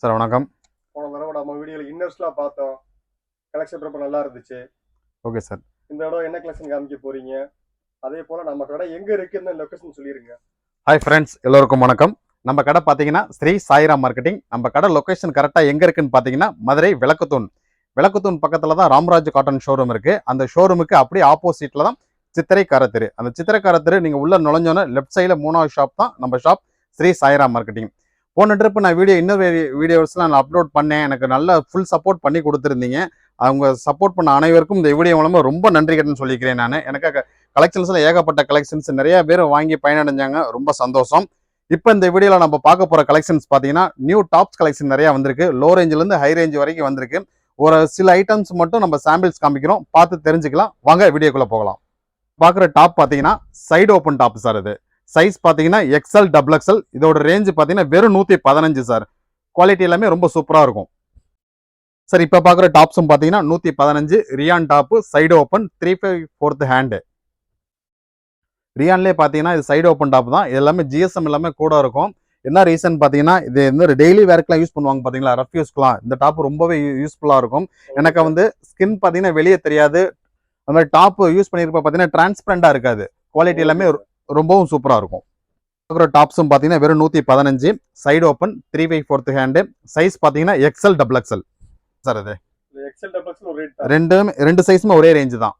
Sir வணக்கம். போன தடவை நம்ம வீடியோல இன்னர்ஸ்லாம் பார்த்தோம். கலெக்ஷன் ரொம்ப நல்லா இருந்துச்சு. Okay sir. இந்த தடவை என்ன கலெக்ஷன் காமிக்க போறீங்க? அதே போல நம்ம கடை எங்க இருக்குன்னு லொகேஷன் சொல்லிருங்க. ஹாய் ஃப்ரெண்ட்ஸ் எல்லோருக்கும் வணக்கம். நம்ம கடை பார்த்தீங்கன்னா ஸ்ரீ சாய்ராம் மார்க்கெட்டிங் நம்ம கடை லொகேஷன் கரெக்டாக எங்கே இருக்குன்னு பார்த்தீங்கன்னா மதுரை விளக்குத்தூண். விளக்குத்தூண் பக்கத்தில் தான் ராம்ராஜ் காட்டன் ஷோரூம் இருக்கு. அந்த ஷோரூமுக்கு அப்படியே ஆப்போசிட்டில் தான் சித்திரை காரத்திரு அந்த சித்திரை காரத்திரு நீங்கள் உள்ள நுழைஞ்சோன்னே லெஃப்ட் சைடில் மூணாவது ஷாப் தான் நம்ம ஷாப் ஸ்ரீ சாய்ராம் மார்க்கெட்டிங் போன ட்ரிப் நான் வீடியோ இன்னும் வீடியோஸ்லாம் நான் அப்லோட் பண்ணேன். எனக்கு நல்ல ஃபுல் சப்போர்ட் பண்ணி கொடுத்துருந்தீங்க. அவங்க சப்போர்ட் பண்ண அனைவருக்கும் இந்த வீடியோ மூலமாக ரொம்ப நன்றி கடன் சொல்லிக்கிறேன் நான். எனக்கு கலெக்ஷன்ஸில் ஏகப்பட்ட கலெக்ஷன்ஸ் நிறைய பேர் வாங்கி பயனடைஞ்சாங்க. ரொம்ப சந்தோஷம். இப்போ இந்த வீடியோவில் நம்ம பார்க்க போகிற கலெக்ஷன்ஸ் பார்த்தீங்கன்னா நியூ டாப்ஸ் கலெக்ஷன் நிறையா வந்திருக்கு. லோ ரேஞ்சிலேருந்து ஹை ரேஞ்ச் வரைக்கும் வந்திருக்கு. ஒரு சில ஐட்டம்ஸ் மட்டும் நம்ம சாம்பிள்ஸ் காமிக்கிறோம். பார்த்து தெரிஞ்சுக்கலாம். வாங்க வீடியோக்குள்ளே போகலாம். பார்க்குற டாப் பார்த்தீங்கன்னா சைடு ஓப்பன் டாப் சார் இது. சைஸ் பார்த்தீங்கன்னா எக்ஸ்எல் டபுள் எக்ஸ்எல் இதோட ரேஞ்சு பார்த்தீங்கன்னா வெறும் நூற்றி பதினஞ்சு சார் குவாலிட்டி எல்லாமே ரொம்ப சூப்பராக இருக்கும். சார் இப்போ பார்க்குற டாப்ஸும் பார்த்தீங்கன்னா நூற்றி பதினஞ்சு. Rayon top side open three five fourth hand ரியான்லேயே பார்த்தீங்கன்னா இது சைடு ஓப்பன் டாப் தான். இது எல்லாமே ஜிஎஸ்எம் எல்லாமே கூட இருக்கும். என்ன ரீசன் பார்த்தீங்கன்னா இது வந்து டெய்லி வேர்க்கெலாம் யூஸ் பண்ணுவாங்க பார்த்தீங்களா ரஃப் யூஸ்க்குலாம் இந்த டாப் ரொம்பவே யூஸ்ஃபுல்லாக இருக்கும். எனக்கு வந்து ஸ்கின் பார்த்தீங்கன்னா வெளியே தெரியாது. அந்த மாதிரி டாப் யூஸ் பண்ணியிருப்ப பார்த்தீங்கன்னா டிரான்ஸ்பரண்டாக இருக்காது. குவாலிட்டி எல்லாமே ரொம்பவும் சூப்பராக இருக்கும். பார்க்குற டாப்ஸும் பார்த்தீங்கன்னா வெறும் நூற்றி பதினஞ்சு. Side open three by fourth hand size பார்த்தீங்கன்னா எக்ஸ்எல் டபுள் எக்ஸ்எல் சார் இது. ரெண்டும் ரெண்டு சைஸுமே ஒரே ரேஞ்சு தான்.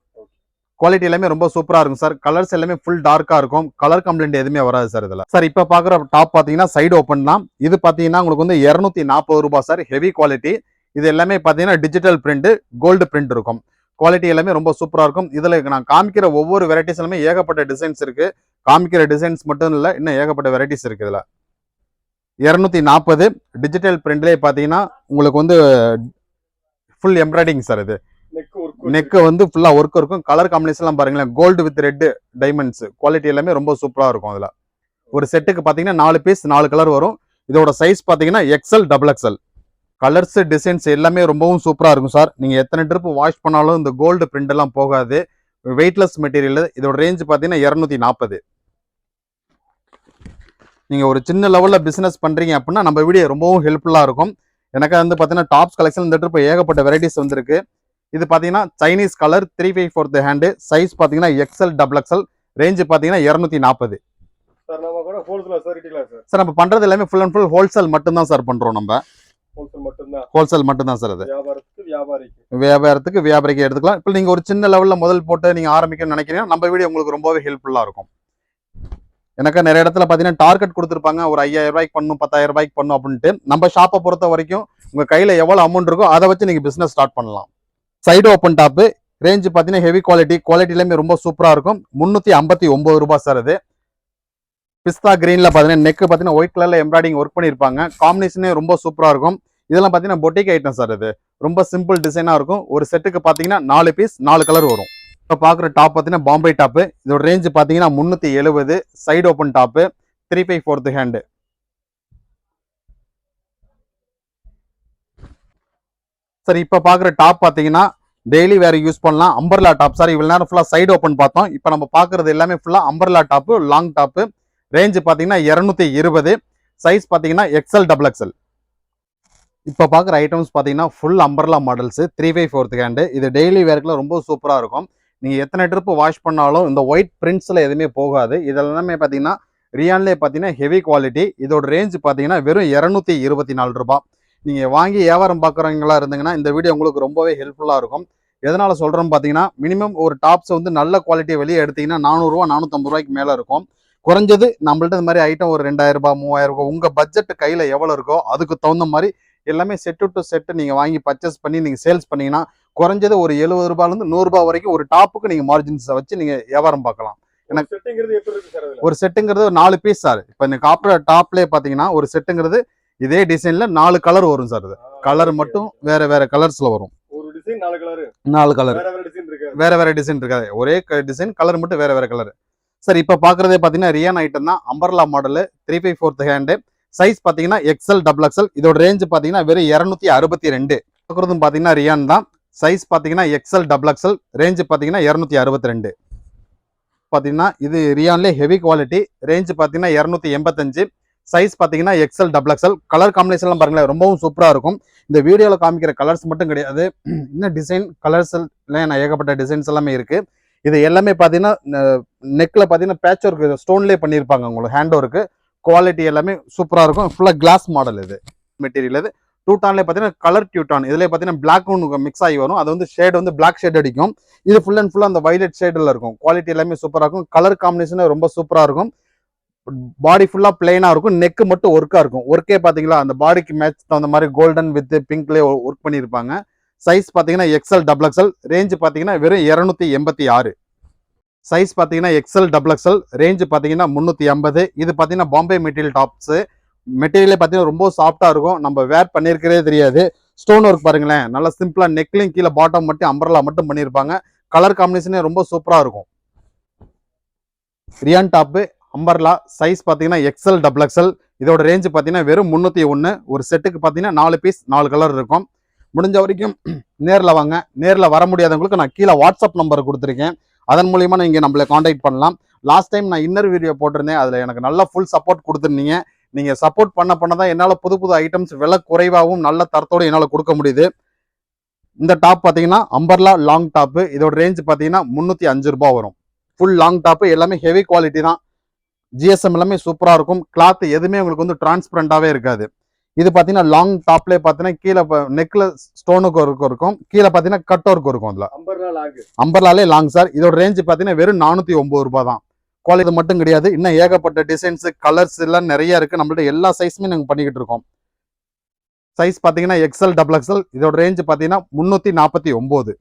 குவாலிட்டி எல்லாமே ரொம்ப சூப்பரா இருக்கும் சார் கலர்ஸ் எல்லாமே ஃபுல் டார்க்கா இருக்கும். கலர் கம்ப்ளைண்ட் எதுவுமே வராது சார் இதுல. சார் இப்போ பாக்குற டாப் பாத்தீங்கன்னா சைடு ஓப்பன் தான். இது பாத்தீங்கன்னா உங்களுக்கு வந்து இருநூத்தி நாற்பது ரூபாய் சார் ஹெவி குவாலிட்டி இது எல்லாமே பாத்தீங்கன்னா டிஜிட்டல் பிரிண்ட் கோல்டு பிரிண்ட் இருக்கும். குவாலிட்டி எல்லாமே ரொம்ப சூப்பரா இருக்கும். இதுல நான் காமிக்கிற ஒவ்வொரு வெரைட்டிஸ் எல்லாமே ஏகப்பட்ட டிசைன்ஸ் இருக்கு. காமிக்கிற டிசைன்ஸ் மட்டும் இல்ல இன்னும் ஏகப்பட்ட வெரைட்டிஸ் இருக்கு இதுல. இருநூத்தி நாற்பது டிஜிட்டல் பிரிண்ட்லேயே பாத்தீங்கன்னா உங்களுக்கு வந்து ஃபுல் எம்ப்ராய்டிங் சார் இது. நெக்கு வந்து. ஃபுல்லா ஒர்க் இருக்கும். கலர் காம்பினேஷன்லாம் பாருங்களேன். Gold with red diamonds quality எல்லாமே ரொம்ப சூப்பரா இருக்கும் அதுல. ஒரு செட்டுக்கு பாத்தீங்கன்னா நாலு பீஸ் நாலு கலர் வரும். இதோட சைஸ் பாத்தீங்கன்னா XL double XL colours designs எல்லாமே ரொம்பவும் சூப்பரா இருக்கும் சார் நீங்க எத்தனை ட்ரிப் வாஷ் பண்ணாலும் இந்த கோல்டு பிரிண்ட் எல்லாம் போகாது. வெயிட்லெஸ் மெட்டீரியல் இதோட ரேஞ்ச் பாத்தீங்கன்னா இரநூத்தி நாற்பது நீங்க ஒரு சின்ன லெவல்ல பிசினஸ் பண்றீங்க அப்படின்னா நம்ம வீடியோ ரொம்பவும் ஹெல்ப்ஃபுல்லா இருக்கும். எனக்கு வந்து பாத்தீங்கன்னா டாப்ஸ் கலெக்ஷன் இந்த ட்ரிப் ஏகப்பட்ட வெரைட்டிஸ் வந்திருக்கு. இது பார்த்தீங்கன்னா Chinese colour three five fourth hand size பார்த்தீங்கன்னா எக்ஸ்எல் டபுள் எக்ஸ்எல் ரேஞ்சு பார்த்தீங்கன்னா இரநூத்தி நாற்பது சார் நம்ம கூட ஹோல்சேல் சார் ரீட்டிங்களா சார் சார் நம்ம பண்ணுறது எல்லாமே ஃபுல் அண்ட் ஃபுல் ஹோல்சேல் மட்டும்தான் சார் பண்ணுறோம் நம்ம. ஹோல்சேல் மட்டும்தான்? ஹோல்சேல் மட்டும்தான் சார் அது. வியாபாரத்துக்கு வியாபாரிக்கு. வியாபாரத்துக்கு வியாபாரிக்கு எடுத்துக்கலாம். இப்போ நீங்கள் ஒரு சின்ன லெவலில் முதல் போட்டு நீங்கள் ஆரம்பிக்கணும்னு நினைக்கிறீங்கன்னா நம்ம வீடியோ உங்களுக்கு ரொம்பவே ஹெல்ப்ஃபுல்லாக இருக்கும். எனக்கு நிறைய இடத்துல பார்த்தீங்கன்னா டார்கெட் கொடுத்துருப்பாங்க. ஒரு ஐயாயிரம் ரூபாய்க்கு பண்ணும் பத்தாயிரம் ரூபாய்க்கு பண்ணும் அப்படின்ட்டு. நம்ம ஷாப்பை பொறுத்த வரைக்கும் உங்கள் கையில் எவ்வளோ அமௌண்ட் இருக்கோ அதை வச்சு நீங்கள் பிஸ்னஸ் ஸ்டார்ட் பண்ணலாம். சைடு ஓப்பன் டாப்பு ரேஞ்சு பார்த்தீங்கன்னா ஹெவி குவாலிட்டி குவாலிட்டிலேயுமே ரொம்ப சூப்பராக இருக்கும். முந்நூற்றி ஐம்பத்தி ஒம்பது ரூபாய் சார் அது. பிஸ்தா கிரீனில் பார்த்தீங்கன்னா நெக்கு பார்த்தீங்கன்னா ஒயிட் கலரில் எம்ப்ராய்டிங் ஒர்க் பண்ணியிருப்பாங்க காம்பினேஷனே ரொம்ப சூப்பராக இருக்கும். இதெல்லாம் பார்த்தீங்கன்னா பொட்டிக் ஐட்டம் சார் இது ரொம்ப சிம்பிள் டிசைனாக இருக்கும். ஒரு செட்டுக்கு பார்த்தீங்கன்னா நாலு பீஸ் நாலு கலர் வரும். இப்போ பார்க்குற டாப் பார்த்தீங்கன்னா பாம்பே டாப்பு இதோட ரேஞ்சு பார்த்தீங்கன்னா முந்நூற்றி எழுபது side open top three five fourth hand sir இப்போ பார்க்குற டாப் பார்த்தீங்கன்னா டெய்லி வேறு யூஸ் பண்ணலாம். அம்பர்லா டாப் சார் இவ்வளோ நேரம் ஃபுல்லாக சைடு ஓப்பன் பார்த்தோம். இப்போ நம்ம பார்க்குறது எல்லாமே ஃபுல்லாக umbrella top long top range பார்த்தீங்கன்னா இரநூத்தி இருபது சைஸ் பார்த்தீங்கன்னா எக்ஸ்எல் டபுள் எக்ஸ்எல் இப்போ பார்க்குற ஐட்டம்ஸ் பார்த்தீங்கன்னா full umbrella models three five fourth hand இது டெய்லி வேர்க்கில் ரொம்ப சூப்பராக இருக்கும். நீங்கள் எத்தனை ட்ரிப்பு வாஷ் பண்ணாலும் இந்த ஒயிட் பிரிண்ட்ஸில் எதுவுமே போகாது. இதெல்லாமே பார்த்தீங்கன்னா ரியான்லேயே பார்த்தீங்கன்னா ஹெவி குவாலிட்டி இதோட ரேஞ்ச் பார்த்தீங்கன்னா வெறும் இரநூத்தி இருபத்தி நாலு ரூபாய். நீங்கள் வாங்கி வியாபாரம் பார்க்குறவங்களா இருந்தீங்கன்னா இந்த வீடியோ உங்களுக்கு ரொம்பவே ஹெல்ப்ஃபுல்லாக இருக்கும். எதனால் சொல்கிறோம் பார்த்தீங்கன்னா மினிமம் ஒரு டாப்ஸ் வந்து நல்ல குவாலிட்டியை வெளியே எடுத்தீங்கன்னா நானூறுரூவா நானூற்றம்பது ரூபாய்க்கு மேலே இருக்கும். குறைஞ்சது நம்மள்ட்ட இந்த மாதிரி ஐட்டம் ஒரு ரெண்டாயிரம் ரூபாய் மூவாயிரம் ரூபாய் உங்கள் பட்ஜெட் கையில் எவ்வளோ இருக்கோ அதுக்கு தகுந்த மாதிரி எல்லாமே செட்டு டு செட்டு நீங்கள் வாங்கி பர்ச்சேஸ் பண்ணி நீங்கள் சேல்ஸ் பண்ணீங்கன்னா குறைஞ்சது ஒரு எழுபது ரூபாயிலேருந்து நூறுரூபா வரைக்கும் ஒரு டாப்புக்கு நீங்கள் மார்ஜின்ஸை வச்சு நீங்கள் வியாபாரம் பார்க்கலாம். எனக்கு- ஒரு செட்டுங்கிறது ஒரு நாலு பீஸ் சார் இப்போ இந்த காப்பர டாப்லேயே பார்த்தீங்கன்னா ஒரு செட்டுங்கிறது இதே டிசைனில் நாலு கலர் வரும் சார் இது கலர் மட்டும் வேற வேற கலர்ஸில் வரும். நாலு கலர் நாலு கலர் வேற வேற டிசைன் இருக்கு. வேற வேற டிசைன் இருக்காது ஒரே டிசைன் கலர் மட்டும் வேற வேற கலர் சார் இப்போ பார்க்குறதே பார்த்தீங்கன்னா ரியான் ஐட்டம் தான். Umbrella model three five fourth hand size பார்த்தீங்கன்னா எக்ஸ்எல் டபுள் எக்ஸ்எல் இதோட ரேஞ்ச் பார்த்தீங்கன்னா வெறும் இரநூத்தி அறுபத்தி ரெண்டு. பார்க்குறதும் பார்த்தீங்கன்னா ரியான் தான். சைஸ் பார்த்தீங்கன்னா எக்ஸ்எல் டபுள் எக்ஸ்எல் ரேஞ்சு பார்த்தீங்கன்னா இரநூத்தி அறுபத்தி ரெண்டு. பார்த்தீங்கன்னா இது ரியான்லே ஹெவி குவாலிட்டி ரேஞ்ச் பார்த்தீங்கன்னா இரநூத்தி எண்பத்தஞ்சு சைஸ் பார்த்தீங்கன்னா எக்ஸல் டபுள் எக்ஸல் கலர் காம்பினேஷன்லாம் பாருங்களேன் ரொம்பவும் சூப்பராக இருக்கும். இந்த வீடியோவில் காமிக்கிற கலர்ஸ் மட்டும் கிடையாது. இன்னும் டிசைன் கலர்ஸ் நான் ஏகப்பட்ட டிசைன்ஸ் எல்லாமே இருக்குது இது எல்லாமே பார்த்தீங்கன்னா நெக்கில் பார்த்தீங்கன்னா பேட்ச் ஒர்க் ஸ்டோன்லேயே பண்ணியிருப்பாங்க உங்களுக்கு ஹேண்ட் ஒர்க்கு குவாலிட்டி எல்லாமே சூப்பராக இருக்கும். ஃபுல்லாக கிளாஸ் மாடல் இது மெட்டீரியல் இது. டூட்டான்லேயே பார்த்தீங்கன்னா கலர் டியூட்டான் இதுலேயே பார்த்தீங்கன்னா பிளாக் ஒன்று மிக்ஸ் ஆகி வரும். அது வந்து ஷேட் வந்து பிளாக் ஷேட் அடிக்கும். இது ஃபுல் அண்ட் ஃபுல்லாக அந்த வைலட் ஷேடில் இருக்கும். குவாலிட்டி எல்லாமே சூப்பராக இருக்கும். கலர் காம்பினேஷனே ரொம்ப சூப்பராக இருக்கும். பாடி ஃபுல்லாக பிளெயினாக இருக்கும். நெக்கு மட்டும் ஒர்க்காக இருக்கும். ஒர்க்கே பார்த்தீங்களா அந்த பாடிக்கு மேட்ச் தகுந்த மாதிரி கோல்டன் வித் பிங்க்லேயே ஒர்க் பண்ணியிருப்பாங்க சைஸ் பார்த்தீங்கன்னா எக்ஸல் டபுள் எக்ஸல் ரேஞ்ச் பார்த்தீங்கன்னா வெறும் இரநூத்தி எண்பத்தி ஆறு. சைஸ் பார்த்தீங்கன்னா எக்ஸல் டபுள் எக்ஸல் ரேஞ்சு பார்த்தீங்கன்னா முந்நூற்றி ஐம்பது. இது பார்த்தீங்கன்னா பாம்பே மெட்டீரியல் டாப்ஸு மெட்டீரியலே பார்த்தீங்கன்னா ரொம்ப சாஃப்டாக இருக்கும். நம்ம வேர் பண்ணியிருக்கிறதே தெரியாது. ஸ்டோன் ஒர்க் பாருங்களேன். நல்லா சிம்பிளாக நெக்லையும் கீழே பாட்டம் மட்டும் அம்பர்லா மட்டும் பண்ணியிருப்பாங்க கலர் காம்பினேஷனே ரொம்ப சூப்பராக இருக்கும். ரியான் டாப்பு அம்பர்லா சைஸ் பார்த்தீங்கன்னா எக்ஸல் டபுள் எக்ஸல் இதோட ரேஞ்சு பார்த்தீங்கன்னா வெறும் முந்நூற்றி ஒன்று ஒரு செட்டுக்கு பார்த்தீங்கன்னா நாலு பீஸ் நாலு கலர் இருக்கும். முடிஞ்ச வரைக்கும் நேரில் வாங்க. நேரில் வர முடியாதவங்களுக்கு நான் கீழே வாட்ஸ்அப் நம்பர் கொடுத்துருக்கேன். அதன் மூலியமாக நீங்கள் நம்மளை காண்டாக்ட் பண்ணலாம். லாஸ்ட் டைம் நான் இன்னர் வீடியோ போட்டிருந்தேன். அதில் எனக்கு நல்ல ஃபுல் சப்போர்ட் கொடுத்துருந்தீங்க. நீங்கள் சப்போர்ட் பண்ண பண்ண தான் என்னால் புது புது ஐட்டம்ஸ் விலை குறைவாகவும் நல்ல தரத்தோடு என்னால் கொடுக்க முடியுது. இந்த டாப் பார்த்தீங்கன்னா அம்பர்லா லாங் டாப்பு இதோட ரேஞ்ச் பார்த்தீங்கன்னா முந்நூற்றி அஞ்சு ரூபா வரும். ஃபுல் லாங் டாப்பு எல்லாமே ஹெவி குவாலிட்டி தான். ஜிஎஸ்எம் எல்லாமே சூப்பராக இருக்கும். கிளாத் எதுவுமே உங்களுக்கு வந்து டிரான்ஸ்பரண்டாகவே இருக்காது. இது பார்த்தீங்கன்னா லாங் டாப்லேயே பார்த்தீங்கன்னா கீழே நெக்கில் ஸ்டோனுக்கு ஒர்க் இருக்கும். கீழே பார்த்தீங்கன்னா கட் ஒர்க் இருக்கும் அதில். அம்பர்லாலே லாங் சார் இதோட ரேஞ்ச் பார்த்தீங்கன்னா வெறும் நானூற்றி ஒம்பது ரூபாய் தான். குவாலிட்டி மட்டும் கிடையாது. இன்னும் ஏகப்பட்ட டிசைன்ஸ் கலர்ஸ் எல்லாம் நிறைய இருக்கு. நம்மள்ட்ட எல்லா சைஸுமே நாங்கள் பண்ணிக்கிட்டு இருக்கோம். சைஸ் பார்த்தீங்கன்னா எக்ஸல் டபுள் எக்ஸல் இதோட ரேஞ்ச் பார்த்தீங்கன்னா முந்நூற்றி நாற்பத்தி ஒம்பது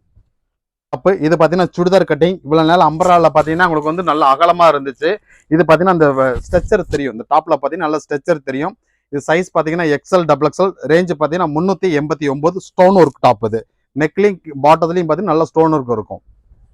அப்போ இது பார்த்தீங்கன்னா சுடிதார் கட்டிங் இவ்வளோ நாள் அம்பரால பார்த்தீங்கன்னா உங்களுக்கு வந்து நல்ல அகலமாக இருந்துச்சு. இது பார்த்தீங்கன்னா அந்த ஸ்ட்ரெச்சர் தெரியும். இந்த டாப்பில் பார்த்தீங்கன்னா நல்ல ஸ்ட்ரெச்சர் தெரியும். இது சைஸ் பார்த்தீங்கன்னா எக்ஸல் டபுள் எக்ஸல் ரேஞ்ச் பார்த்தீங்கன்னா முந்நூற்றி எண்பத்தி ஒம்பது ஸ்டோன் ஒர்க் டாப் இது. நெக்லிங் பாட்டத்துலையும் பார்த்தீங்கன்னா நல்ல ஸ்டோன் ஒர்க் இருக்கும்.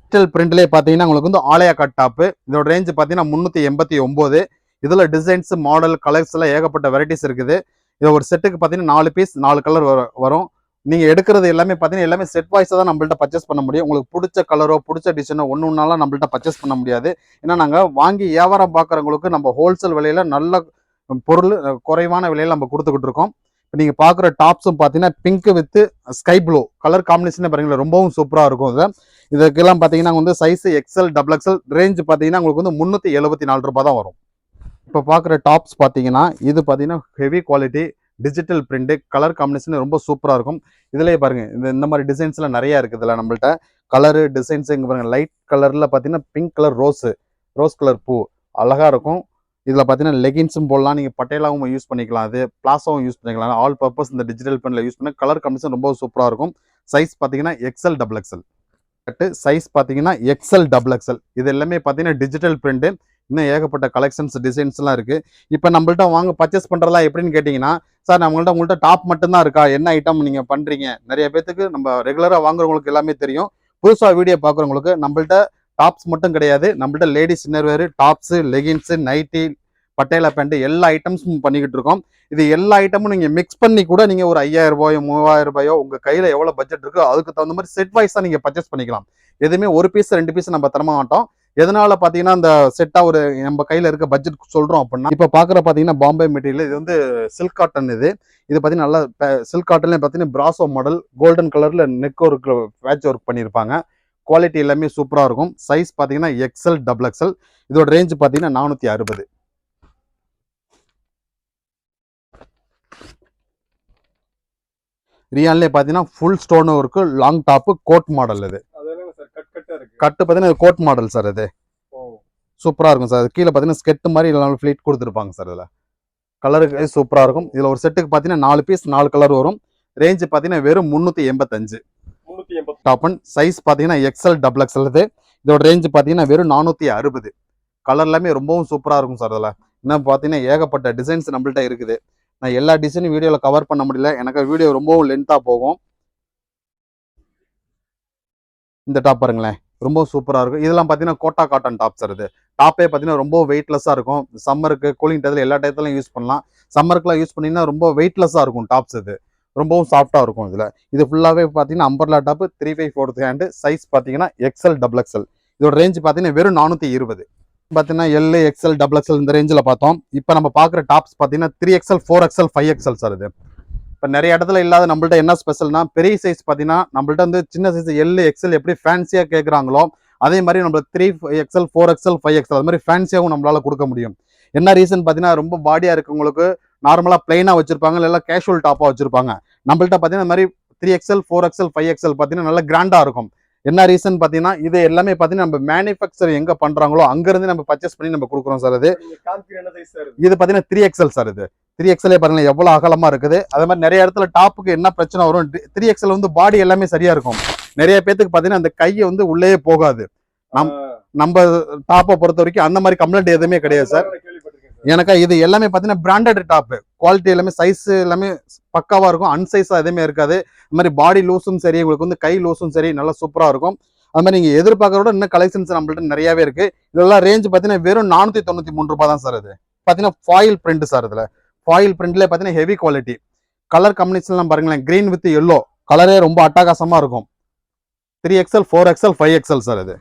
டிஜிட்டல் பிரிண்ட்லேயே பார்த்தீங்கன்னா உங்களுக்கு வந்து ஆலயா கட் டாப்பு இதோட ரேஞ்ச் பார்த்தீங்கன்னா முந்நூற்றி எண்பத்தி ஒம்பது இதில் டிசைன்ஸ் மாடல் கலர்ஸ் எல்லாம் ஏகப்பட்ட வெரைட்டிஸ் இருக்குது. இது ஒரு செட்டுக்கு பார்த்தீங்கன்னா நாலு பீஸ் நாலு கலர் வரும். நீங்கள் எடுக்கிறது எல்லாமே பார்த்தீங்கன்னா எல்லாமே செட் வாய்ஸாக தான் நம்மள்ட்ட பர்ச்சேஸ் பண்ண முடியும். உங்களுக்கு பிடிச்ச கலரோ பிடிச்ச டிசைனோ ஒன்று ஒன்றாலாம் நம்மள்ட்ட பர்ச்சேஸ் பண்ண முடியாது. ஏன்னா நாங்கள் வாங்கி வியாபாரம் பார்க்குறவங்களுக்கு நம்ம ஹோல்சேல் விலையில் நல்ல பொருள் குறைவான விலையில் நம்ம கொடுத்துக்கிட்டு இருக்கோம். இப்போ நீங்கள் பார்க்குற டாப்ஸும் பார்த்தீங்கன்னா pink with sky blue. Colour காம்பினேஷனே பாருங்களேன் ரொம்பவும் சூப்பராக இருக்கும் இது. இதுக்கெல்லாம் பார்த்தீங்கன்னா வந்து size XL double XL range பார்த்தீங்கன்னா உங்களுக்கு வந்து முந்நூற்றி எழுபத்தி நாலு ரூபா தான் வரும். இப்போ பார்க்குற டாப்ஸ் பார்த்தீங்கன்னா இது பார்த்தீங்கன்னா heavy quality digital print colour combination ரொம்ப சூப்பராக இருக்கும். இதுலேயே பாருங்கள் இந்த இந்த மாதிரி டிசைன்ஸ்லாம் நிறையா இருக்குது இல்லை நம்மள்ட்ட. கலரு டிசைன்ஸ் இங்கே பாருங்கள் லைட் கலரில் பார்த்தீங்கன்னா pink colour rose rose colour பூ. அழகாக இருக்கும். இதில் பார்த்தீங்கன்னா லெகின்ஸும் போடலாம். நீங்கள் பட்டேலாவும் யூஸ் பண்ணிக்கலாம். அது பிளாஸாவும் யூஸ் பண்ணிக்கலாம். ஆல் பர்பஸ் இந்த டிஜிட்டல் பெனில் யூஸ் பண்ண கலர் காம்பினேஷன் ரொம்ப சூப்பராக இருக்கும். சைஸ் பார்த்தீங்கன்னா XL double XL cut size பார்த்தீங்கன்னா எக்ஸல் டபுள் எக்ஸல் இது எல்லாமே பார்த்தீங்கன்னா டிஜிட்டல் பிரிண்ட் இன்னும் ஏகப்பட்ட கலெக்ஷன்ஸ் டிசைன்ஸ்லாம் இருக்குது இப்போ நம்மள்ட்ட வாங்க பர்ச்சேஸ் பண்ணுறதெல்லாம் எப்படின்னு கேட்டிங்கன்னா சார் நம்மள்ட்ட உங்கள்ட்ட டாப் மட்டும்தான் இருக்கா? என்ன ஐட்டம் நீங்கள் பண்ணுறீங்க நிறைய பேத்துக்கு நம்ம ரெகுலராக வாங்குறவங்களுக்கு எல்லாமே தெரியும். புதுசாக வீடியோ பார்க்குறவங்களுக்கு நம்மள்ட்ட டாப்ஸ் மட்டும் கிடையாது. நம்மள்ட்ட ladies innerwear tops leggings nightie Patiala pant எல்லா ஐட்டம்ஸும் பண்ணிக்கிட்டு இருக்கோம். இது எல்லா ஐட்டமும் நீங்கள் மிக்ஸ் பண்ணி கூட நீங்கள் ஒரு ஐயாயிரம் ரூபாயோ மூவாயிரம் ரூபாயோ உங்கள் கையில் எவ்வளோ பட்ஜெட் இருக்கோ அதுக்கு தகுந்த மாதிரி செட் வைஸாக நீங்கள் பர்ச்சேஸ் பண்ணிக்கலாம். எதுவுமே ஒரு பீஸ் ரெண்டு பீஸ் நம்ம தர மாட்டோம் எதனால பார்த்தீங்கன்னா அந்த செட்டாக ஒரு நம்ம கையில் இருக்க பட்ஜெட் சொல்கிறோம் அப்படின்னா இப்போ பார்க்குற பார்த்தீங்கன்னா பாம்பே மெட்டீரியல் இது வந்து சில்க் காட்டன் இது. இது பார்த்தீங்கன்னா நல்லா சில்க் காட்டன்லேயே பார்த்தீங்கன்னா பிராசோ மாடல் கோல்டன் கலரில் நெக் ஒர்க் பேட்ச் ஒர்க் பண்ணியிருப்பாங்க குவாலிட்டி எல்லாமே சூப்பராக இருக்கும். சைஸ் பார்த்தீங்கன்னா எக்ஸல் டபுள் எக்ஸல் இதோட ரேஞ்ச் பார்த்தீங்கன்னா நானூற்றி அறுபது. ரியான்லேயே பார்த்தீங்கன்னா full stone work long top coat model இது. கட்டா பார்த்தீங்கன்னா கோட் மாடல் சார் இது சூப்பராக இருக்கும் சார் கீழே பார்த்தீங்கன்னா ஸ்கெட்டு மாதிரி இல்லைனாலும் ஃப்ளீட் கொடுத்துருப்பாங்க சார் இதில். கலருக்கு சூப்பராக இருக்கும். இதில் ஒரு செட்டுக்கு பார்த்தீங்கன்னா நாலு பீஸ் நாலு கலர் வரும். ரேஞ்சு பார்த்தீங்கன்னா வெறும் முந்நூற்றி எண்பத்தஞ்சு. டாப் அண்ட் டாப்பன் சைஸ் பார்த்தீங்கன்னா எக்ஸல் டபுள் எக்ஸல் இது. இதோட ரேஞ்சு பார்த்தீங்கன்னா வெறும் நானூற்றி அறுபது. கலர் எல்லாமே ரொம்பவும் சூப்பராக இருக்கும் சார் அதில் இன்னும் பார்த்தீங்கன்னா ஏகப்பட்ட டிசைன்ஸ் நம்மள்ட்ட இருக்குது. நான் எல்லா டிசைனும் வீடியோவில் கவர் பண்ண முடியல. எனக்கு வீடியோ ரொம்பவும் லென்த்தாக போகும். இந்த டாப் பாருங்களேன். ரொம்ப சூப்பராக இருக்கும். இதெல்லாம் பார்த்தீங்கன்னா கோட்டா காட்டன் டாப் சார் இது. டாப்பே பார்த்தீங்கன்னா ரொம்ப வெயிட்லெஸ்ஸாக இருக்கும். சம்மருக்கு கூலிங் டயத்தில் எல்லா டயத்துலையும் யூஸ் பண்ணலாம். சம்மருக்குலாம் யூஸ் பண்ணிங்கன்னா ரொம்ப வெயிட்லெஸ்ஸாக இருக்கும் டாப்ஸ் இது. ரொம்பவும் சாஃப்டாக இருக்கும் இதில். இது ஃபுல்லாகவே பார்த்தீங்கன்னா umbrella top three five fourth hand size பார்த்தீங்கன்னா எக்ஸல் டபுள் எக்ஸல் இதோட ரேஞ்ச் பார்த்தீங்கன்னா வெறும் நானூற்றி இருபது. பார்த்தீங்கன்னா எல்லு எக்ஸ்எல் டபுள் எக்ஸ்எல் இந்த ரேஞ்சில் பார்த்தோம். இப்போ நம்ம பார்க்குற டாப்ஸ் பார்த்தீங்கன்னா three XL four XL five XL sir இது. இப்போ நிறைய இடத்துல இல்லாத நம்மள்ட்ட என்ன ஸ்பெஷல்னா பெரிய சைஸ் பார்த்தீங்கன்னா நம்மள்ட்ட வந்து சின்ன சைஸ் எல் எக்ஸ்எல் எப்படி ஃபேன்சியாக கேட்குறாங்களோ அதே மாதிரி நம்ம three XL four XL five XL அது மாதிரி ஃபேன்சியாகவும் நம்மளால கொடுக்க முடியும். என்ன ரீசன் பார்த்தீங்கன்னா ரொம்ப பாடியாக இருக்கவங்களுக்கு நார்மலாக பிளைனாக வச்சிருப்பாங்க இல்லை கேஷுவல் டாப்பாக வச்சிருப்பாங்க. நம்மள்ட்ட பார்த்தீங்கன்னா இந்த மாதிரி three XL four XL five XL பார்த்தீங்கன்னா நல்லா கிராண்டாக இருக்கும். என்ன ரீசன் பார்த்தீங்கன்னா இது எல்லாமே பார்த்தீங்கன்னா நம்ம மேனுஃபேக்சர் எங்கே பண்ணுறாங்களோ அங்கேருந்து நம்ம பர்ச்சேஸ் பண்ணி நம்ம கொடுக்குறோம் சார் சார் இது? பார்த்தீங்கன்னா த்ரீ எக்ஸ்எல் சார் இது. த்ரீ எக்ஸ்எல்லே பாருங்க எவ்வளோ அகலமா இருக்குது. அதே மாதிரி நிறைய இடத்துல டாப்புக்கு என்ன பிரச்சனை வரும் த்ரீ எக்ஸ்எல் வந்து பாடி எல்லாமே சரியா இருக்கும். நிறைய பேத்துக்கு பார்த்தீங்கன்னா அந்த கையை வந்து உள்ளே போகாது. நம்- நம்ம டாப்பை பொறுத்த வரைக்கும் அந்த மாதிரி கம்ப்ளைண்ட் எதுவுமே கிடையாது சார் எனக்கு இது எல்லாமே பார்த்தீங்கன்னா பிராண்டட் டாப் குவாலிட்டி எல்லாமே சைஸ் எல்லாமே பக்காவாக இருக்கும். அன்சைஸாக எதுவுமே இருக்காது. அது மாதிரி பாடி லூஸும் சரி உங்களுக்கு வந்து கை லூஸும் சரி நல்லா சூப்பராக இருக்கும். அது மாதிரி நீங்கள் எதிர்பார்க்கறோட இன்னும் கலெக்ஷன்ஸ் நம்மள்ட்ட நிறையாவே இருக்கு. இதெல்லாம் ரேஞ்ச் பார்த்தீங்கன்னா வெறும் நானூற்றி தொண்ணூற்றி மூணு ரூபாய் தான் சார் இது. பார்த்தீங்கன்னா ஃபாயில் பிரிண்ட் சார் அதில் ஃபாயில் பிரிண்ட்ல பார்த்தீங்கன்னா ஹெவி குவாலிட்டி கலர் காம்பினேஷன்லாம் பாருங்களேன். கிரீன் வித் எல்லோ கலரே ரொம்ப அட்டகாசமாக இருக்கும். Three XL four XL five XL sir இது.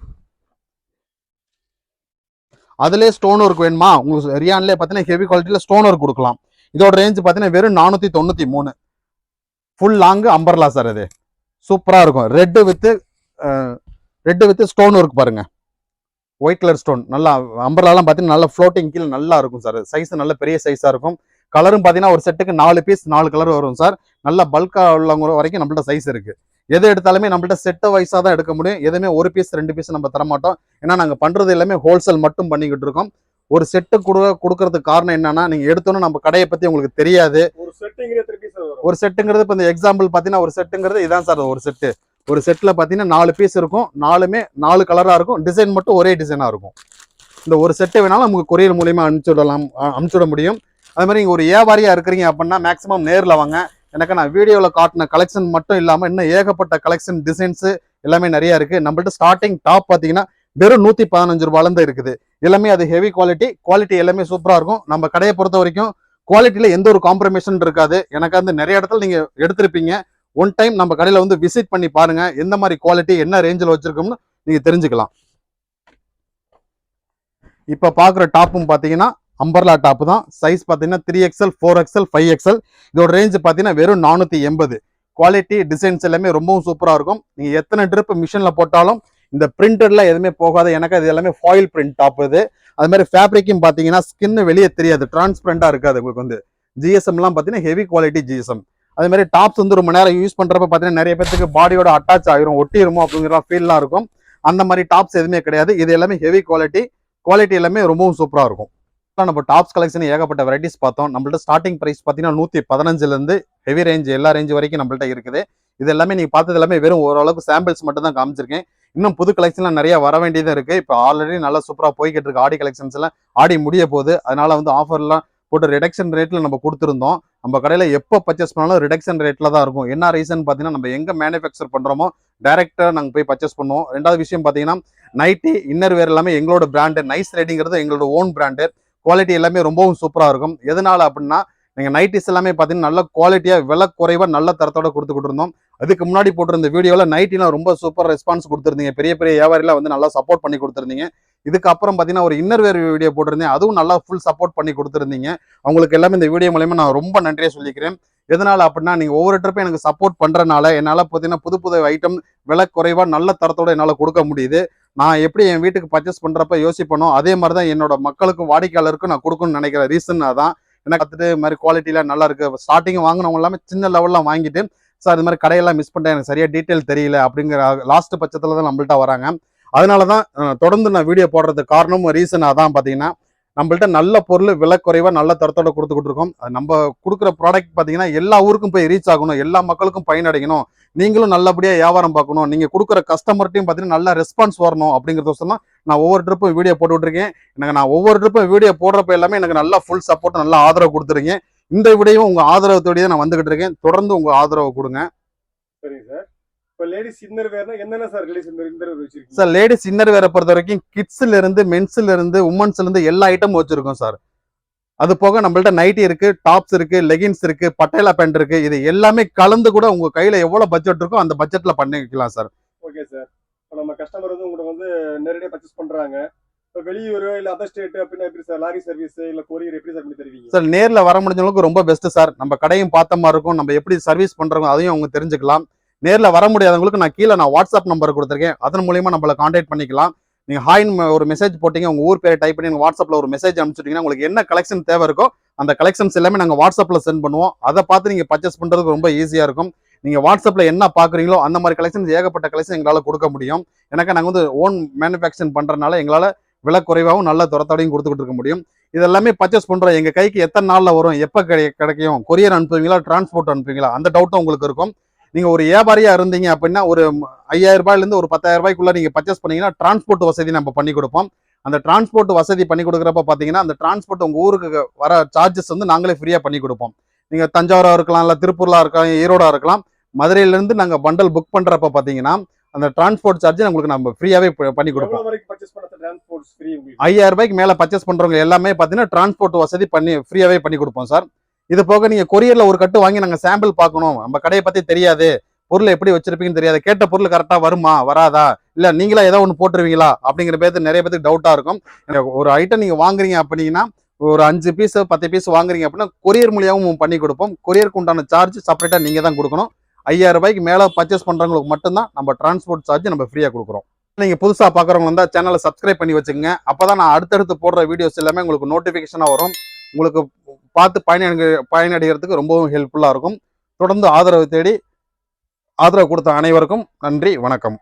அதுலேயே ஸ்டோன் ஒர்க் வேணுமா? உங்களுக்கு ரியான்லேயே பார்த்தீங்கன்னா ஹெவி குவாலிட்டியில் ஸ்டோன் ஒர்க் கொடுக்கலாம். இதோட ரேஞ்ச் பார்த்தீங்கன்னா வெறும் நானூற்றி தொண்ணூற்றி மூணு. ஃபுல் லாங்கு அம்பர்லா சார் இது சூப்பராக இருக்கும். Red with red with stone work பாருங்க. ஒயிட் கலர் ஸ்டோன் நல்லா அம்பர்லாலாம் பார்த்தீங்கன்னா நல்லா ஃப்ளோட்டிங் கீழே நல்லா இருக்கும் சார் சைஸ் நல்ல பெரிய சைஸாக இருக்கும். கலரும் பார்த்தீங்கன்னா ஒரு செட்டுக்கு நாலு பீஸ் நாலு கலர் வரும் சார் நல்ல பல்காக உள்ளவங்க வரைக்கும் நம்மள்ட்ட சைஸ் இருக்குது எது எடுத்தாலுமே நம்மள்ட்ட செட்டை வைஸாக தான் எடுக்க முடியும். எதுவுமே ஒரு பீஸ் ரெண்டு பீஸ் நம்ம தர மாட்டோம் ஏன்னா நாங்கள் பண்ணுறது எல்லாமே ஹோல்சேல் மட்டும் பண்ணிக்கிட்டு இருக்கோம். ஒரு செட்டு கொடு கொடுக்கறதுக்கு காரணம் என்னன்னா நீங்கள் எடுத்தோன்னே நம்ம கடையை பற்றி உங்களுக்கு தெரியாது. ஒரு செட்டுங்கிறது இப்போ இந்த எக்ஸாம்பிள் பார்த்தீங்கன்னா ஒரு செட்டுங்கிறது இதான் சார் ஒரு செட்டு ஒரு செட்டில் பார்த்தீங்கன்னா நாலு பீஸ் இருக்கும். நாலுமே நாலு கலராக இருக்கும். டிசைன் மட்டும் ஒரே டிசைனாக இருக்கும். இந்த ஒரு செட்டு வேணாலும் நமக்கு கொரியர் மூலியமாக அனுப்பிச்சு விடலாம் அ- அனுப்பிச்சு விட முடியும். அது மாதிரி நீங்கள் ஒரு வியாபாரியாக இருக்கிறீங்க அப்படின்னா மேக்ஸிமம் நேரில் வாங்க. எனக்கு நான் வீடியோவில் காட்டின கலெக்ஷன் மட்டும் இல்லாமல் இன்னும் ஏகப்பட்ட கலெக்ஷன் டிசைன்ஸு எல்லாமே நிறைய இருக்குது நம்மள்ட்ட ஸ்டார்டிங் டாப் பார்த்தீங்கன்னா வெறும் நூற்றி பதினஞ்சு ரூபாலேருந்து இருக்குது. எல்லாமே அது ஹெவி குவாலிட்டி குவாலிட்டி எல்லாமே சூப்பராக இருக்கும். நம்ம கடையை பொறுத்த வரைக்கும் குவாலிட்டியில் எந்த ஒரு காம்ப்ரமைஷன் இருக்காது. எனக்கு வந்து நிறைய இடத்துல நீங்கள் எடுத்திருப்பீங்க. ஒன் டைம் நம்ம கடையில் வந்து விசிட் பண்ணி பாருங்கள் எந்த மாதிரி குவாலிட்டி என்ன ரேஞ்சில் வச்சுருக்கோம்னு நீங்கள் தெரிஞ்சுக்கலாம். இப்போ பார்க்குற டாப்பும் பார்த்தீங்கன்னா அம்பர்லா டாப்பு தான். சைஸ் பார்த்தீங்கன்னா three XL four XL five XL இதோட ரேஞ்ச் பார்த்தீங்கன்னா வெறும் நானூற்றி எண்பது. குவாலிட்டி டிசைன்ஸ் எல்லாமே ரொம்பவும் சூப்பராக இருக்கும். நீங்கள் எத்தனை ட்ரிப் மிஷினில் போட்டாலும் இந்த பிரிண்டர்ல எதுவுமே போகாது. எனக்கு அது எல்லாமே ஃபாயில் பிரிண்ட் டாப் இது. அது மாதிரி ஃபேப்ரிக்கும் பார்த்தீங்கன்னா ஸ்கின் வெளியே தெரியாது. டிரான்ஸ்பரண்டாக இருக்காது உங்களுக்கு வந்து. ஜிஎஸ்எம்லாம் பார்த்தீங்கன்னா ஹெவி குவாலிட்டி ஜிஎஸ்எம் அதே மாதிரி டாப்ஸ் வந்து ரொம்ப நேரம் யூஸ் பண்ணுறப்ப பார்த்தீங்கன்னா நிறைய பேத்துக்கு பாடியோட அட்டாச் ஆகிரும் ஒட்டிருமோ அப்படிங்கிற ஃபீல்லாம் இருக்கும். அந்த மாதிரி டாப்ஸ் எதுவுமே கிடையாது. இது எல்லாமே ஹெவி குவாலிட்டி குவாலிட்டி எல்லாமே ரொம்பவும் சூப்பராக இருக்கும். நம்ம டாப்ஸ் கலெக்ஷன் ஏகப்பட்ட வெரைட்டிஸ் பார்த்தோம். நம்மள்ட்ட ஸ்டார்டிங் ப்ரைஸ் பார்த்தீங்கன்னா நூற்றி பதினஞ்சுலேருந்து ஹெவி ரேஞ்ச் எல்லா ரேஞ்ச் வரைக்கும் நம்மள்ட்ட இருக்குது. இது எல்லாமே நீங்கள் பார்த்தது எல்லாமே வெறும் ஓரளவுக்கு சாம்பிள்ஸ் மட்டும் தான் காமிச்சிருக்கேன். இன்னும் புது கலெக்ஷன்லாம் நிறைய வர வேண்டியது இருக்குது இப்போ ஆல்ரெடி நல்லா சூப்பராக போய்கிட்டு இருக்கு. ஆடி கலெக்ஷன்ஸ் எல்லாம் ஆடி முடிய போகுது. அதனால வந்து ஆஃபர்லாம் போட்டு ரிடக்ஷன் ரேட்டில் நம்ம கொடுத்துருந்தோம். நம்ம கடையில் எப்போ பர்ச்சேஸ் பண்ணாலும் ரிடக்ஷன் ரேட்டில் தான் இருக்கும். என்ன ரீசன் பார்த்தீங்கன்னா நம்ம எங்கே மேனுஃபேக்சர் பண்ணுறோமோ டேரெக்டாக நாங்கள் போய் பர்ச்சேஸ் பண்ணுவோம். ரெண்டாவது விஷயம் பார்த்தீங்கன்னா நைட்டி இன்னர் வேர் எல்லாமே எங்களோட பிராண்டு நைஸ் ரேட்டிங்கிறது எங்களோட ஓன் பிராண்டு குவாலிட்டி எல்லாமே ரொம்பவும் சூப்பராக இருக்கும். எதனால் அப்படின்னா நீங்கள் நைட்டிஸ் எல்லாமே பார்த்தீங்கன்னா நல்ல குவாலிட்டியாக விலை குறைவாக நல்ல தரத்தோட கொடுத்துக்கிட்டு இருந்தோம் அதுக்கு முன்னாடி போட்டிருந்த வீடியோவில் நைட்டிலாம் ரொம்ப சூப்பர் ரெஸ்பான்ஸ் கொடுத்துருந்தீங்க. பெரிய பெரிய வியாபாரிலாம் வந்து நல்லா சப்போர்ட் பண்ணி கொடுத்துருந்தீங்க. இதுக்கப்புறம் பார்த்தீங்கன்னா ஒரு இன்னர்வேர் வீடியோ போட்டிருந்தேன். அதுவும் நல்லா ஃபுல் சப்போர்ட் பண்ணி கொடுத்துருந்தீங்க. அவங்களுக்கு எல்லாமே இந்த வீடியோ மூலயமா நான் ரொம்ப நன்றியாக சொல்லிக்கிறேன். எதனால் அப்படின்னா நீங்கள் ஒவ்வொரு ட்ரிப்பும் எனக்கு சப்போர்ட் பண்ணுறனால என்னால் பார்த்தீங்கன்னா புது புது ஐட்டம் விலை குறைவாக நல்ல தரத்தோடு என்னால் கொடுக்க முடியுது. நான் எப்படி என் வீட்டுக்கு பர்ச்சேஸ் பண்ணுறப்ப யோசிப்பனோ அதே மாதிரி தான் என்னோட மக்களுக்கும் வாடிக்கையாளருக்கும் நான் கொடுக்கணும்னு நினைக்கிற ரீசன் அதான். என்ன கற்றுட்டு இது மாதிரி குவாலிட்டிலாம் நல்லா இருக்குது ஸ்டார்டிங் வாங்கினவங்க எல்லாமே சின்ன லெவலில் வாங்கிட்டு சார் இது மாதிரி கடையெல்லாம் மிஸ் பண்ணிட்டேன். எனக்கு சரியாக டீட்டெயில் தெரியல. அப்படிங்கிற லாஸ்ட் பட்சத்தில் தான் நம்மள்ட்ட வராங்க. அதனால தான் தொடர்ந்து நான் வீடியோ போடுறதுக்கு காரணமும் ரீசன் அதான் பார்த்தீங்கன்னா நம்மள்ட்ட நல்ல பொருள் விலை குறைவாக நல்ல தரத்தோட கொடுத்துக்கிட்டு இருக்கோம் நம்ம கொடுக்குற ப்ராடக்ட் பார்த்தீங்கன்னா எல்லா ஊருக்கும் போய் ரீச் ஆகணும் எல்லா மக்களுக்கும் பயனடையணும். நீங்களும் நல்லபடியாக வியாபாரம் பார்க்கணும். நீங்கள் கொடுக்குற கஸ்டமர்ட்டையும் பார்த்தீங்கன்னா நல்ல ரெஸ்பான்ஸ் வரணும் அப்படிங்கிறத தான் நான் ஒவ்வொரு ட்ரிப்பும் வீடியோ போட்டு விட்டுருக்கேன். எனக்கு நான் ஒவ்வொரு ட்ரிப்பும் வீடியோ போடுறப்ப எல்லாமே எனக்கு நல்லா ஃபுல் சப்போர்ட் நல்லா ஆதரவு கொடுத்துருக்கேன் இந்த விடையும் உங்கள் ஆதரவத்தோடையே நான் வந்துக்கிட்டு இருக்கேன். தொடர்ந்து உங்கள் ஆதரவு கொடுங்க. சரிங்க சார். சார் லேடிஸ் இன்னர் வேற பொறுத்த வரைக்கும் கிட்ஸ்ல இருந்து மென்ஸ்ல இருந்து உமன்ஸ்ல இருந்து எல்லா ஐட்டமும் வச்சிருக்கோம் சார் அது போக நம்மள்ட்ட நைட்டி இருக்கு டாப்ஸ் இருக்கு லெகின்ஸ் இருக்கு பட்டேலா பேண்ட் இருக்கு. இது எல்லாமே கலந்து கூட உங்க கையில எவ்வளவு பட்ஜெட் இருக்கோ அந்த பட்ஜெட்ல பண்ணிக்கலாம் சார் ஓகே சார் இப்போ நம்ம கஸ்டமர் வந்து உங்கள்கிட்ட வந்து நேரடியாக பர்ச்சேஸ் பண்றாங்க. இப்ப வெளியூர் இல்ல அதர் ஸ்டேட் அப்படின்னா எப்படி சார் லாரி சர்வீஸ் இல்ல கொரியர் எப்படி சார் பண்ணி தருவீங்க? சார் நேர்ல வர முடிஞ்சவங்களுக்கு ரொம்ப பெஸ்ட் சார் நம்ம கடையும் பார்த்த மாதிரி இருக்கும். நம்ம எப்படி சர்வீஸ் பண்றோம் அதையும் அவங்க தெரிஞ்சுக்கலாம். நேரில் வர முடியாதவங்களுக்கு நான் கீழே நான் வாட்ஸ்அப் நம்பர் கொடுத்துருக்கேன். அதன் மூலியமாக நம்மள காண்டாக்ட் பண்ணிக்கலாம். நீங்கள் ஹாய்னு ஒரு மெசேஜ் போட்டீங்க உங்கள் ஊர் பேரை டைப் பண்ணி வாட்ஸ்அப்பில் ஒரு மெசேஜ் அனுப்பிச்சிட்டீங்கன்னா உங்களுக்கு என்ன கலெக்ஷன் தேவை இருக்கோ அந்த கலெக்ஷன்ஸ் எல்லாமே நாங்கள் வாட்ஸ்அப்பில் சென்ட் பண்ணுவோம். அதை பார்த்து நீங்கள் பர்ச்சேஸ் பண்ணுறதுக்கு ரொம்ப ஈஸியாக இருக்கும். நீங்கள் வாட்ஸ்அப்பில் என்ன பார்க்குறீங்களோ அந்த மாதிரி கலெக்ஷன்ஸ் ஏகப்பட்ட கலெக்ஷன் எங்களால் கொடுக்க முடியும். எனக்கு நாங்கள் வந்து ஓன் மேனுஃபேக்சரிங் பண்ணுறதுனால எங்களால் விலை குறைவாகவும் நல்ல துரத்தோடையும் கொடுத்துக்கிட்டு இருக்க முடியும். இது எல்லாமே பர்ச்சேஸ் பண்ணுறோம் எங்கள் கைக்கு எத்தனை நாளில் வரும்? எப்போ கிடை- கிடைக்கும்? கொரியர் அனுப்புவீங்களா? டிரான்ஸ்போர்ட் அனுப்புவீங்களா? அந்த டவுட்டும் உங்களுக்கு இருக்கும். நீங்க ஒரு வியாபாரியா இருந்தீங்க அப்படின்னா ஒரு ஐயாயிரம் ரூபாயில இருந்து ஒரு பத்தாயிரம் ரூபாய்க்குள்ள நீங்க பர்ச்சேஸ் பண்ணீங்கன்னா டிரான்ஸ்போர்ட் வசதி நம்ம பண்ணி கொடுப்போம். அந்த டிரான்ஸ்போர்ட் வசதி பண்ணி கொடுக்குறப்ப பாத்தீங்கன்னா அந்த டிரான்ஸ்போர்ட் உங்க ஊருக்கு வர சார்ஜஸ் வந்து நாங்களே ஃப்ரீயா பண்ணி கொடுப்போம். நீங்க தஞ்சாவூரா இருக்கலாம் இல்ல திருப்பூர்லா இருக்கலாம் ஈரோடா இருக்கலாம் மதுரையில இருந்து நாங்க பண்டல் புக் பண்றப்ப பாத்தீங்கன்னா அந்த டிரான்ஸ்போர்ட் சார்ஜ் உங்களுக்கு நம்ம ஃப்ரீயாவே பண்ணி கொடுப்போம். ஐயாயிரம் ரூபாய்க்கு மேல பர்ச்சேஸ் பண்றவங்க எல்லாமே பாத்தீங்கன்னா டிரான்ஸ்போர்ட் வசதி பண்ணி ஃப்ரீயாவே பண்ணி கொடுப்போம் சார். இது போக நீங்க கொரியர்ல ஒரு கட்டு வாங்கி நாங்க சாம்பிள் பார்க்கணும். நம்ம கடையை பத்தி தெரியாது. பொருள் எப்படி வச்சிருப்பீங்கன்னு தெரியாது. கேட்ட பொருள் கரெக்டா வருமா வராதா? இல்ல நீங்களா ஏதோ ஒன்று போட்டுருவீங்களா? அப்படிங்கிற பேருக்கு நிறைய பேருக்கு டவுட்டா இருக்கும். ஒரு ஐட்டம் நீங்க வாங்குறீங்க அப்படின்னா ஒரு அஞ்சு பீஸ் பத்து பீஸ் வாங்குறீங்க அப்படின்னா கொரியர் மூலியாவும் பண்ணி கொடுப்போம். கொரியருக்கு உண்டான சார்ஜ் செப்பரேட்டா நீங்க தான் கொடுக்கணும். ஐயாயிரம் ரூபாய்க்கு மேல பர்ச்சேஸ் பண்றவங்களுக்கு மட்டும்தான் நம்ம டிரான்ஸ்போர்ட் சார்ஜ் நம்ம ஃப்ரீயா கொடுக்குறோம். நீங்க புதுசா பாக்குறவங்க வந்தா சேனலை சப்ஸ்கிரைப் பண்ணி வச்சுக்கோங்க. அப்பதான் நான் அடுத்தடுத்து போடுற வீடியோஸ் எல்லாமே உங்களுக்கு நோட்டிபிகேஷனா வரும். உங்களுக்கு பார்த்து பயனடை பயனடைகிறதுக்கு ரொம்பவும் ஹெல்ப்ஃபுல்லாக இருக்கும். தொடர்ந்து ஆதரவு தேடி ஆதரவு கொடுத்த அனைவருக்கும் நன்றி வணக்கம்.